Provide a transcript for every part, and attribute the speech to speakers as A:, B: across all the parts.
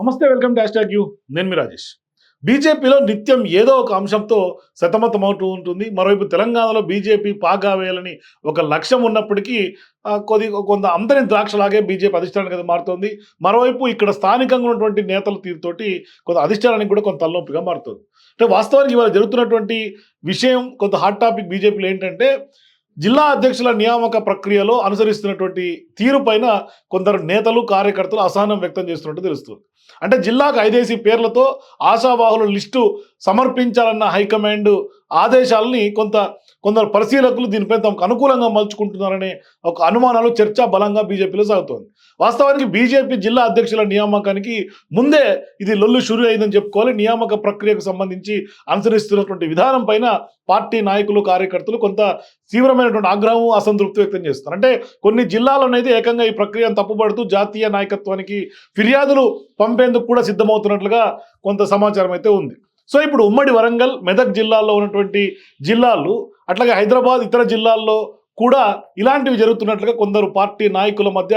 A: నమస్తే welcome dash talk you. నేను మీ రాజేష్. బీజేపీలో నిత్యం ఏదో ఒక అంశంతో సతమతం అవుతూ ఉంటుంది. మరోవైపు తెలంగాణలో బీజేపీ పాగా వేయాలని ఒక లక్ష్యం ఉన్నప్పటికీ కొద్ది కొంత అందరి ద్రాక్షలాగే బీజేపీ అధిష్టానానికి అది మారుతోంది. మరోవైపు ఇక్కడ స్థానికంగా ఉన్నటువంటి నేతల తీరుతోటి కొంత అధిష్టానానికి కూడా కొంత తలనొప్పిగా మారుతుంది. అంటే వాస్తవానికి ఇవాళ జరుగుతున్నటువంటి విషయం కొంత హాట్ టాపిక్ బీజేపీలో ఏంటంటే జిల్లా అధ్యక్షుల నియామక ప్రక్రియలో అనుసరిస్తున్నటువంటి తీరు పైన కొందరు నేతలు కార్యకర్తలు అసహనం వ్యక్తం చేస్తున్నట్టు తెలుస్తుంది. అంటే జిల్లాకు ఐదేసి పేర్లతో ఆశావాహుల లిస్టు సమర్పించాలన్న హైకమాండ్ ఆదేశాలని కొంత కొందరు పరిశీలకులు దీనిపై తమకు అనుకూలంగా మలుచుకుంటున్నారనే ఒక అనుమానాలు చర్చ బలంగా బీజేపీలో సాగుతోంది. వాస్తవానికి బీజేపీ జిల్లా అధ్యక్షుల నియామకానికి ముందే ఇది లొల్లు షురు అయిందని చెప్పుకోవాలి. నియామక ప్రక్రియకు సంబంధించి అనుసరిస్తున్నటువంటి విధానం పైన పార్టీ నాయకులు కార్యకర్తలు కొంత తీవ్రమైనటువంటి ఆగ్రహం అసంతృప్తి వ్యక్తం చేస్తున్నారు. అంటే కొన్ని జిల్లాలోనైతే ఏకంగా ఈ ప్రక్రియను తప్పుపడుతూ జాతీయ నాయకత్వానికి ఫిర్యాదులు పంపేందుకు కూడా సిద్ధమవుతున్నట్లుగా కొంత సమాచారం అయితే ఉంది. సో ఇప్పుడు ఉమ్మడి వరంగల్ మెదక్ జిల్లాల్లో ఉన్నటువంటి జిల్లాలు అట్లాగే హైదరాబాద్ ఇతర జిల్లాల్లో కూడా ఇలాంటివి జరుగుతున్నట్లుగా కొందరు పార్టీ నాయకుల మధ్య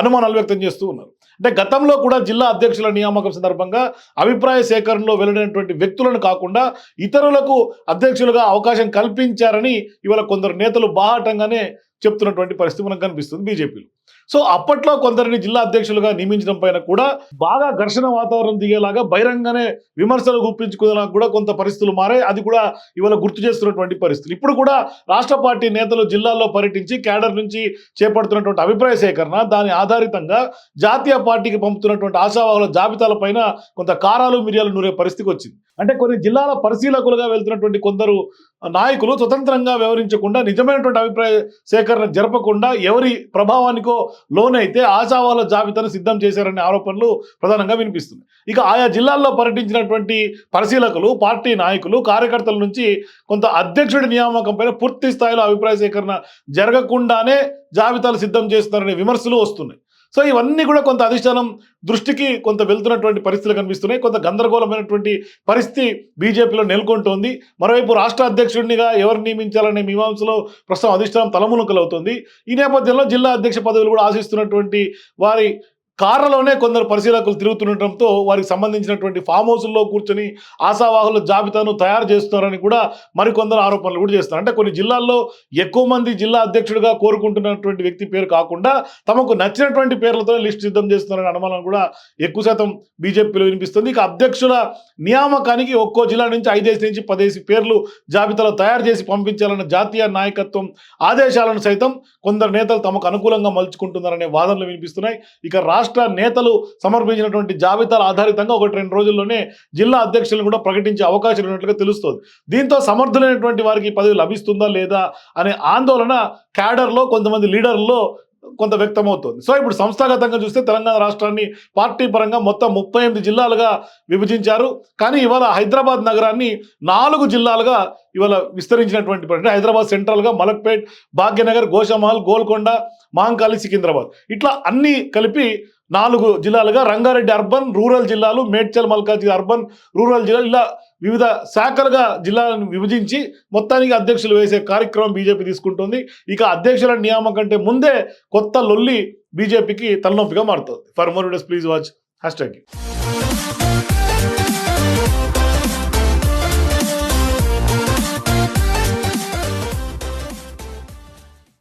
A: అనుమానాలు వ్యక్తం చేస్తూ ఉన్నారు. అంటే గతంలో కూడా జిల్లా అధ్యక్షుల నియామకం సందర్భంగా అభిప్రాయ సేకరణలో వెల్లడినటువంటి వ్యక్తులను కాకుండా ఇతరులకు అధ్యక్షులుగా అవకాశం కల్పించారని ఇవాళ కొందరు నేతలు బాహాటంగానే చెప్తున్నటువంటి పరిస్థితి మనకు కనిపిస్తుంది బీజేపీలో. సో అప్పట్లో కొందరిని జిల్లా అధ్యక్షులుగా నియమించడం పైన కూడా బాగా ఘర్షణ వాతావరణం దిగేలాగా బహిరంగనే విమర్శలు గుప్పించుకునేలా కూడా కొంత పరిస్థితులు మారాయి. అది కూడా ఇవాళ గుర్తు చేస్తున్నటువంటి పరిస్థితులు ఇప్పుడు కూడా రాష్ట్ర పార్టీ నేతలు జిల్లాల్లో పర్యటించి కేడర్ నుంచి చేపడుతున్నటువంటి అభిప్రాయ సేకరణ దాని ఆధారితంగా జాతీయ పార్టీకి పంపుతున్నటువంటి ఆశావాహుల జాబితాల పైన కొంత కారాలు మిరియాలు నూరే పరిస్థితికి వచ్చింది. అంటే కొన్ని జిల్లాల పరిశీలకులుగా వెళ్తున్నటువంటి కొందరు నాయకులు స్వతంత్రంగా వ్యవహరించకుండా నిజమైనటువంటి అభిప్రాయ సేకరణ జరపకుండా ఎవరి ప్రభావానికో లోనైతే ఆశావాల జాబితాను సిద్ధం చేశారనే ఆరోపణలు ప్రధానంగా వినిపిస్తున్నాయి. ఇక ఆయా జిల్లాల్లో పర్యటించినటువంటి పరిశీలకులు పార్టీ నాయకులు కార్యకర్తల నుంచి కొంత అధ్యక్షుడి నియామకం పైన పూర్తి స్థాయిలో అభిప్రాయ సేకరణ జరగకుండానే జాబితాలు సిద్ధం చేస్తున్నారనే విమర్శలు వస్తున్నాయి. సో ఇవన్నీ కూడా కొంత అధిష్టానం దృష్టికి కొంత వెళ్తున్నటువంటి పరిస్థితులు కనిపిస్తున్నాయి. కొంత గందరగోళమైనటువంటి పరిస్థితి బీజేపీలో నెలకొంటోంది. మరోవైపు రాష్ట్ర అధ్యక్షుడినిగా ఎవరు నియమించాలనే మీమాంసలో ప్రస్తుతం అధిష్టానం తలమునకలవుతుంది. ఈ నేపథ్యంలో జిల్లా అధ్యక్ష పదవులు కూడా ఆశిస్తున్నటువంటి వారి కార్లలోనే కొందరు పరిశీలకులు తిరుగుతుండటంతో వారికి సంబంధించినటువంటి ఫామ్ హౌస్లో కూర్చొని ఆశావాహుల జాబితాను తయారు చేస్తున్నారని కూడా మరికొందరు ఆరోపణలు కూడా చేస్తున్నారు. అంటే కొన్ని జిల్లాల్లో ఎక్కువ మంది జిల్లా అధ్యక్షుడిగా కోరుకుంటున్నటువంటి వ్యక్తి పేరు కాకుండా తమకు నచ్చినటువంటి పేర్లతో లిస్ట్ సిద్ధం చేస్తున్నారని అనుమానం కూడా ఎక్కువ శాతం బీజేపీలో వినిపిస్తుంది. ఇక అధ్యక్షుల నియామకానికి ఒక్కో జిల్లా నుంచి ఐదేసి నుంచి పదేసి పేర్లు జాబితాలో తయారు చేసి పంపించాలన్న జాతీయ నాయకత్వం ఆదేశాలను సైతం కొందరు నేతలు తమకు అనుకూలంగా మలుచుకుంటున్నారనే వాదనలు వినిపిస్తున్నాయి. ఇక రాష్ట్ర రాష్ట్ర నేతలు సమర్పించినటువంటి జాబితాల ఆధారితంగా ఒకటి రెండు రోజుల్లోనే జిల్లా అధ్యక్షులను కూడా ప్రకటించే అవకాశం ఉన్నట్లుగా తెలుస్తోంది. దీంతో సమర్థులైనటువంటి వారికి పదవి లభిస్తుందా లేదా అనే ఆందోళన క్యాడర్లో కొంతమంది లీడర్లో కొంత వ్యక్తమవుతోంది. సో ఇప్పుడు సంస్థాగతంగా చూస్తే తెలంగాణ రాష్ట్రాన్ని పార్టీ పరంగా మొత్తం ముప్పై ఎనిమిది జిల్లాలుగా విభజించారు. కానీ ఇవాళ హైదరాబాద్ నగరాన్ని నాలుగు జిల్లాలుగా ఇవాళ విస్తరించినటువంటి అంటే హైదరాబాద్ సెంట్రల్గా మలక్పేట్ భాగ్యనగర్ గోషామహల్ గోల్కొండ మాంకాలి సికింద్రాబాద్. ఇట్లా అన్నీ కలిపి నాలుగు జిల్లాలుగా రంగారెడ్డి అర్బన్ రూరల్ జిల్లాలు మేడ్చల్ మల్కాజీ అర్బన్ రూరల్ జిల్లాలు ఇలా వివిధ శాఖలుగా జిల్లాలను విభజించి మొత్తానికి అధ్యక్షులు వేసే కార్యక్రమం బీజేపీ తీసుకుంటుంది. ఇక అధ్యక్షుల నియామకం కంటే ముందే కొత్త లొల్లి బీజేపీకి తలనొప్పిగా మారుతుంది. For more videos please watch hashtag